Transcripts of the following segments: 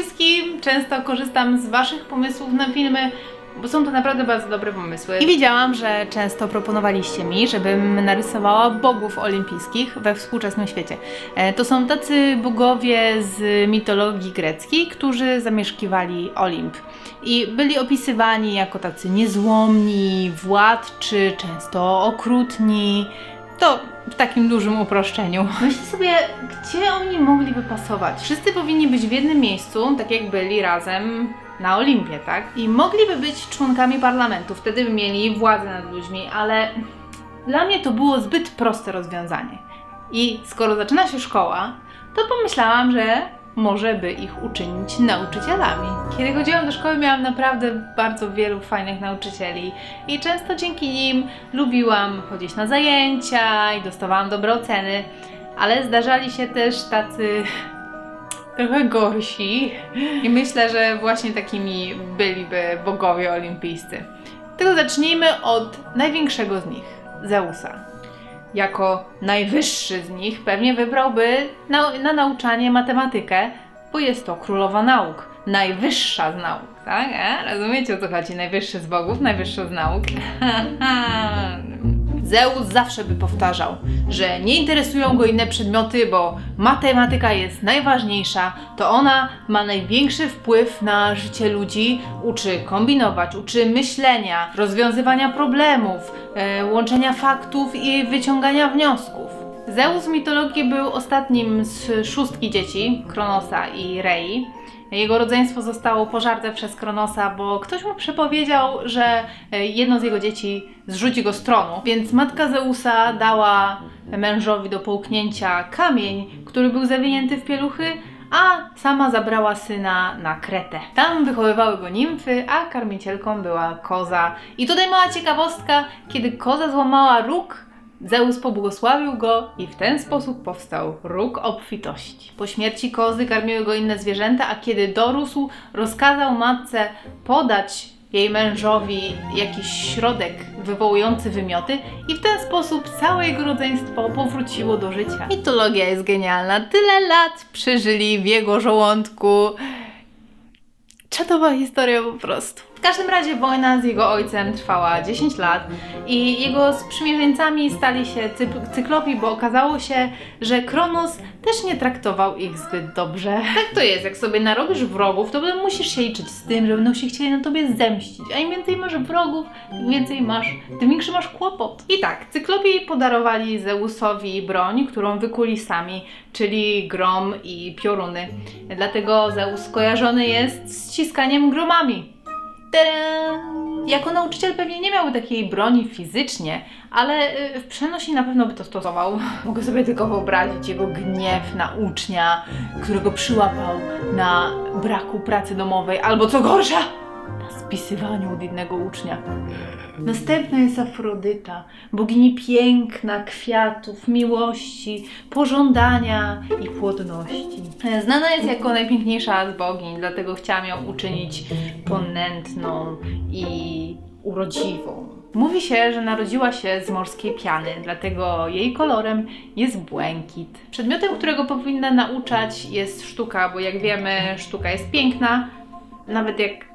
wszystkim! Często korzystam z Waszych pomysłów na filmy, bo są to naprawdę bardzo dobre pomysły. I widziałam, że często proponowaliście mi, żebym narysowała bogów olimpijskich we współczesnym świecie. E, To są tacy bogowie z mitologii greckiej, którzy zamieszkiwali Olimp. I byli opisywani jako tacy niezłomni, władczy, często okrutni. To w takim dużym uproszczeniu. Myślę sobie, gdzie oni mogliby pasować? Wszyscy powinni być w jednym miejscu, tak jak byli razem na Olimpie, tak? I mogliby być członkami parlamentu, wtedy by mieli władzę nad ludźmi, ale dla mnie to było zbyt proste rozwiązanie. I skoro zaczyna się szkoła, to pomyślałam, że może by ich uczynić nauczycielami. Kiedy chodziłam do szkoły, miałam naprawdę bardzo wielu fajnych nauczycieli i często dzięki nim lubiłam chodzić na zajęcia i dostawałam dobre oceny, ale zdarzali się też tacy trochę gorsi i myślę, że właśnie takimi byliby bogowie olimpijscy. Tylko zacznijmy od największego z nich, Zeusa jako najwyższy z nich pewnie wybrałby na, na nauczanie matematykę, bo jest to królowa nauk, najwyższa z nauk, tak? E? Rozumiecie o co chodzi? Najwyższy z bogów, najwyższy z nauk. Zeus zawsze by powtarzał, że nie interesują go inne przedmioty, bo matematyka jest najważniejsza, to ona ma największy wpływ na życie ludzi, uczy kombinować, uczy myślenia, rozwiązywania problemów, e, łączenia faktów i wyciągania wniosków. Zeus w mitologii był ostatnim z szóstki dzieci, Kronosa i Rei. Jego rodzeństwo zostało pożarte przez Kronosa, bo ktoś mu przepowiedział, że e, jedno z jego dzieci zrzuci go z tronu. Więc matka Zeusa dała mężowi do połknięcia kamień, który był zawinięty w pieluchy, a sama zabrała syna na Kretę. Tam wychowywały go nimfy, a karmicielką była koza. I tutaj mała ciekawostka, kiedy koza złamała róg, Zeus pobłogosławił go i w ten sposób powstał róg obfitości. Po śmierci kozy karmiły go inne zwierzęta, a kiedy dorósł, rozkazał matce podać jej mężowi jakiś środek wywołujący wymioty i w ten sposób całe jego rodzeństwo powróciło do życia. Mitologia jest genialna. Tyle lat przeżyli w jego żołądku. Czatowa historia po prostu. Każdym razie wojna z jego ojcem trwała 10 lat i jego sprzymierzeńcami stali się cyklopi, bo okazało się, że Kronos też nie traktował ich zbyt dobrze. Tak to jest, jak sobie narobisz wrogów, to musisz się liczyć z tym, że będą się chcieli na tobie zemścić. A im więcej masz wrogów, im więcej masz, tym większy masz kłopot. I tak, cyklopi podarowali Zeusowi broń, którą wykuli sami, czyli grom i pioruny. Dlatego Zeus kojarzony jest z ciskaniem gromami. Jako nauczyciel pewnie nie miałby takiej broni fizycznie, ale y, w przenosi na pewno by to stosował. Mogę sobie tylko wyobrazić jego gniew na ucznia, którego przyłapał na braku pracy domowej, albo co gorsza, na spisywaniu od innego ucznia. Następna jest Afrodyta, bogini piękna, kwiatów, miłości, pożądania i płodności. Znana jest jako najpiękniejsza z bogiń, dlatego chciałam ją uczynić ponętną i urodziwą. Mówi się, że narodziła się z morskiej piany, dlatego jej kolorem jest błękit. Przedmiotem, którego powinna nauczać jest sztuka, bo jak wiemy, sztuka jest piękna, nawet jak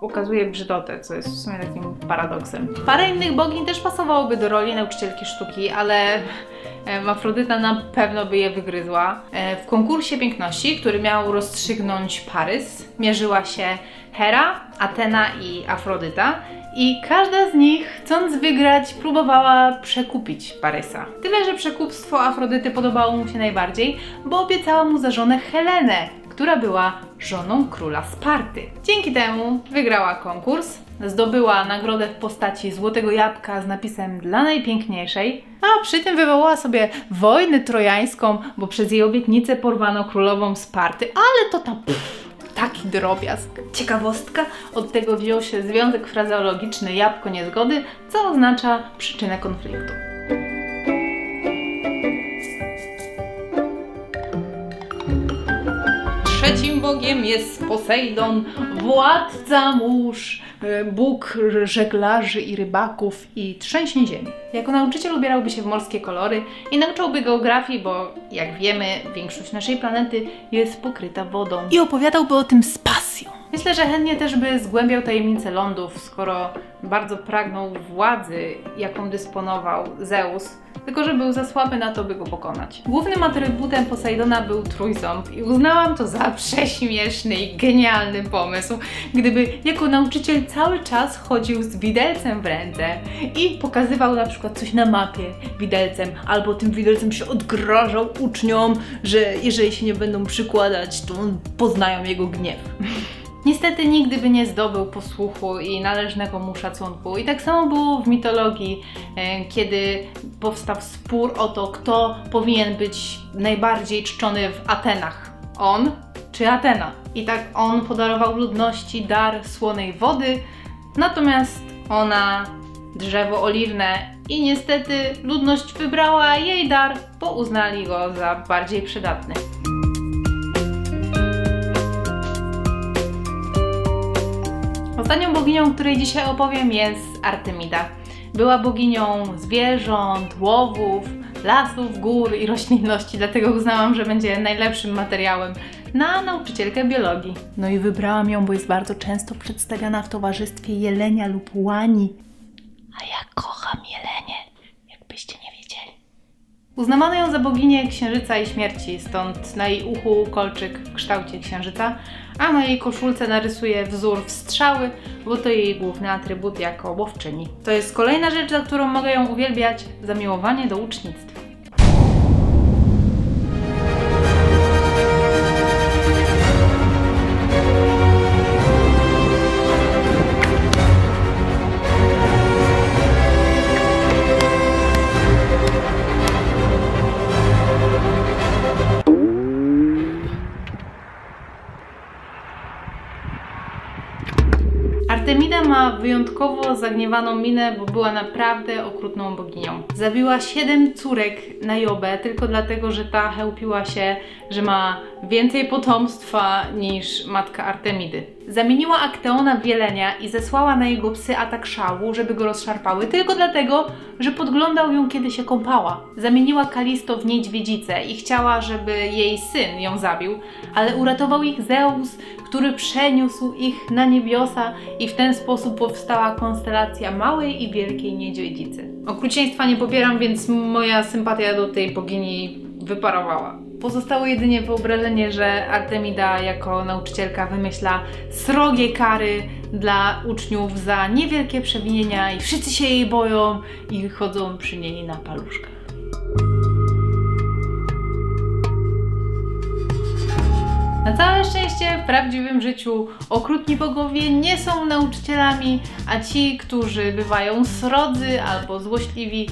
ukazuje brzydotę, co jest w sumie takim paradoksem. Parę innych bogiń też pasowałoby do roli nauczycielki sztuki, ale em, Afrodyta na pewno by je wygryzła. E, W konkursie piękności, który miał rozstrzygnąć Parys, mierzyła się Hera, Atena i Afrodyta. I każda z nich, chcąc wygrać, próbowała przekupić Parysa. Tyle, że przekupstwo Afrodyty podobało mu się najbardziej, bo obiecała mu za żonę Helenę, która była żoną króla Sparty. Dzięki temu wygrała konkurs, zdobyła nagrodę w postaci złotego jabłka z napisem dla najpiękniejszej, a przy tym wywołała sobie wojnę trojańską, bo przez jej obietnicę porwano królową Sparty, ale to tam pff, taki drobiazg. Ciekawostka, od tego wziął się związek frazeologiczny jabłko niezgody, co oznacza przyczynę konfliktu. Trzecim bogiem jest Posejdon, władca mórz, e, Bóg żeglarzy i rybaków i trzęsień ziemi. Jako nauczyciel ubierałby się w morskie kolory i nauczałby geografii, bo jak wiemy, większość naszej planety jest pokryta wodą. I opowiadałby o tym z pasją. Myślę, że chętnie też by zgłębiał tajemnice lądów, skoro bardzo pragnął władzy, jaką dysponował Zeus, tylko że był za słaby na to, by go pokonać. Głównym atrybutem Posejdona był trójząb i uznałam to za prześmieszny i genialny pomysł, gdyby jako nauczyciel cały czas chodził z widelcem w ręce i pokazywał na przykład coś na mapie widelcem, albo tym widelcem się odgrażał uczniom, że jeżeli się nie będą przykładać, to poznają jego gniew. Niestety nigdy by nie zdobył posłuchu i należnego mu szacunku. I tak samo było w mitologii, e, kiedy powstał spór o to, kto powinien być najbardziej czczony w Atenach. On czy Atena? I tak on podarował ludności dar słonej wody, natomiast ona drzewo oliwne i niestety ludność wybrała jej dar, bo uznali go za bardziej przydatny. Ostatnią boginią, o której dzisiaj opowiem, jest Artemida. Była boginią zwierząt, łowów, lasów, gór i roślinności, dlatego uznałam, że będzie najlepszym materiałem na nauczycielkę biologii. No i wybrałam ją, bo jest bardzo często przedstawiana w towarzystwie jelenia lub łani. A ja kocham jelenie, jakbyście nie wiedzieli. Uznawano ją za boginię księżyca i śmierci, stąd na jej uchu kolczyk w kształcie księżyca, a na jej koszulce narysuje wzór strzały, bo to jej główny atrybut jako łowczyni. To jest kolejna rzecz, za którą mogę ją uwielbiać, zamiłowanie do ucznictwa. Wyjątkowo zagniewaną minę, bo była naprawdę okrutną boginią. Zabiła siedem córek na Jobę tylko dlatego, że ta chełpiła się, że ma więcej potomstwa niż matka Artemidy. Zamieniła Akteona w jelenia i zesłała na jego psy atak szału, żeby go rozszarpały, tylko dlatego, że podglądał ją, kiedy się kąpała. Zamieniła Kalisto w niedźwiedzicę i chciała, żeby jej syn ją zabił, ale uratował ich Zeus, który przeniósł ich na niebiosa i w ten sposób powstała konstelacja małej i wielkiej niedźwiedzicy. Okrucieństwa nie popieram, więc moja sympatia do tej bogini wyparowała. Pozostało jedynie wyobrażenie, że Artemida jako nauczycielka wymyśla srogie kary dla uczniów za niewielkie przewinienia i wszyscy się jej boją i chodzą przy niej na paluszkach. Na całe szczęście w prawdziwym życiu okrutni bogowie nie są nauczycielami, a ci, którzy bywają srodzy albo złośliwi,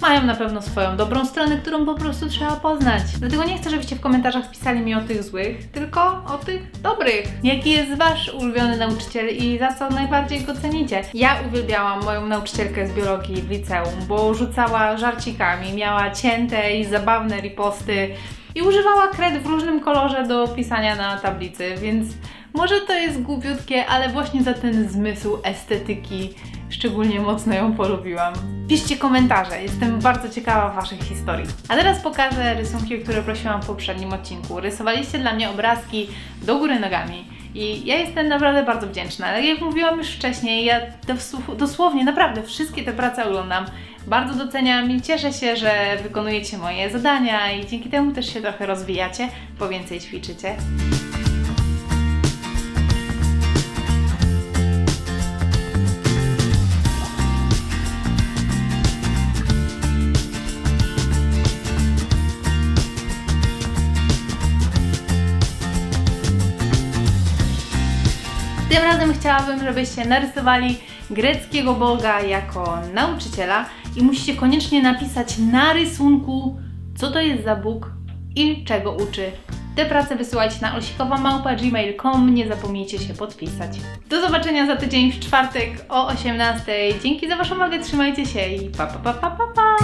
mają na pewno swoją dobrą stronę, którą po prostu trzeba poznać. Dlatego nie chcę, żebyście w komentarzach pisali mi o tych złych, tylko o tych dobrych. Jaki jest wasz ulubiony nauczyciel i za co najbardziej go cenicie? Ja uwielbiałam moją nauczycielkę z biologii w liceum, bo rzucała żarcikami, miała cięte i zabawne riposty i używała kred w różnym kolorze do pisania na tablicy, więc może to jest głupiutkie, ale właśnie za ten zmysł estetyki szczególnie mocno ją polubiłam. Piszcie komentarze, jestem bardzo ciekawa Waszych historii. A teraz pokażę rysunki, które prosiłam w poprzednim odcinku. Rysowaliście dla mnie obrazki do góry nogami. I ja jestem naprawdę bardzo wdzięczna, ale jak mówiłam już wcześniej, ja dos- dosłownie, naprawdę wszystkie te prace oglądam. Bardzo doceniam i cieszę się, że wykonujecie moje zadania i dzięki temu też się trochę rozwijacie, bo więcej ćwiczycie. Chciałabym, żebyście narysowali greckiego boga jako nauczyciela i musicie koniecznie napisać na rysunku, co to jest za Bóg i czego uczy. Te prace wysyłajcie na osikowamałpa.gmail.com, nie zapomnijcie się podpisać. Do zobaczenia za tydzień w czwartek o 18.00. Dzięki za Waszą uwagę, trzymajcie się i pa pa pa pa pa pa!